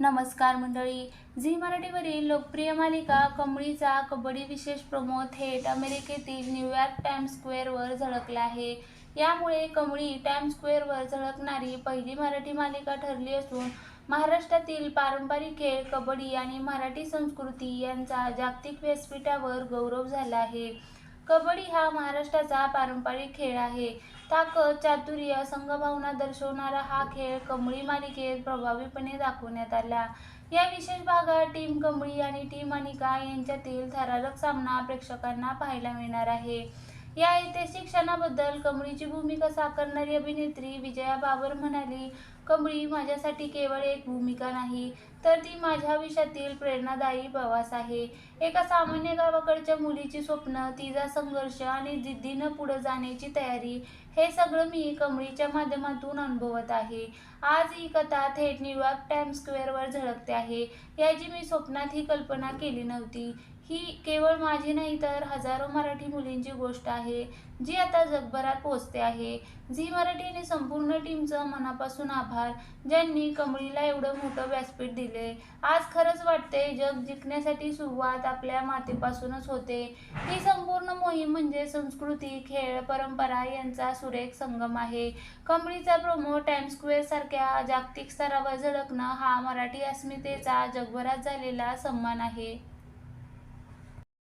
नमस्कार मंडळी. झी मराठीवरील लोकप्रिय मालिका कमळीचा कबड्डी विशेष प्रोमो थेट अमेरिकेतील न्यूयॉर्क टाइम्स स्क्वेअरवर झळकला आहे. यामुळे कमळी टाइम्स स्क्वेअरवर झळकणारी पहिली मराठी मालिका ठरली असून महाराष्ट्रातील पारंपरिक खेळ कबड्डी आणि मराठी संस्कृती यांचा जागतिक व्यासपीठावर गौरव झाला आहे. कबड्डी हा महाराष्ट्राचा पारंपरिक खेळ आहे. ताकद चातुर्य संघभावना दर्शवणारा हा खेळ कमळी मालिकेत प्रभावीपणे दाखवण्यात आला. या विशेष भागात टीम कमळी आणि टीम अनिका यांच्यातील थरारक सामना प्रेक्षकांना पाहायला मिळणार आहे. या ऐतिहासिक क्षणाबद्दल कमळीची भूमिका साकारणारी अभिनेत्री विजया बाबर म्हणाली कमळी माझ्यासाठी केवळ एक भूमिका नाही तर ती माझ्या आयुष्यातील प्रेरणादायी प्रवास आहे. एका सामान्य गावाकडच्या मुलीची स्वप्न तिचा संघर्ष आणि जिद्दीनं पुढे जाण्याची तयारी हे सगळं मी कमळीच्या माध्यमातून अनुभवत आहे. आज ही कथा थेट न्यूयॉर्क टाइम्स स्क्वेअरवर झळकते आहे. याची मी स्वप्नात ही कल्पना केली नव्हती. ही केवळ माझी नाही तर हजारो मराठी मुलींची गोष्ट आहे जी आता जगभरात पोहोचते आहे. झी मराठी आणि संपूर्ण टीमचं मनापासून आभार ज्यांनी कमळीला एवढं मोठं व्यासपीठ दिले. आज खरंच वाटते जग जिंकण्यासाठी सुरुवात आपल्या मातेपासूनच होते. ही संपूर्ण मोहीम म्हणजे संस्कृती खेळ परंपरा यांचा सुरेख संगम आहे. कमळीचा प्रोमो टाइम्स स्क्वेअर सारख्या जागतिक स्तरावर झळकणं हा मराठी अस्मितेचा जगभरात झालेला सन्मान आहे.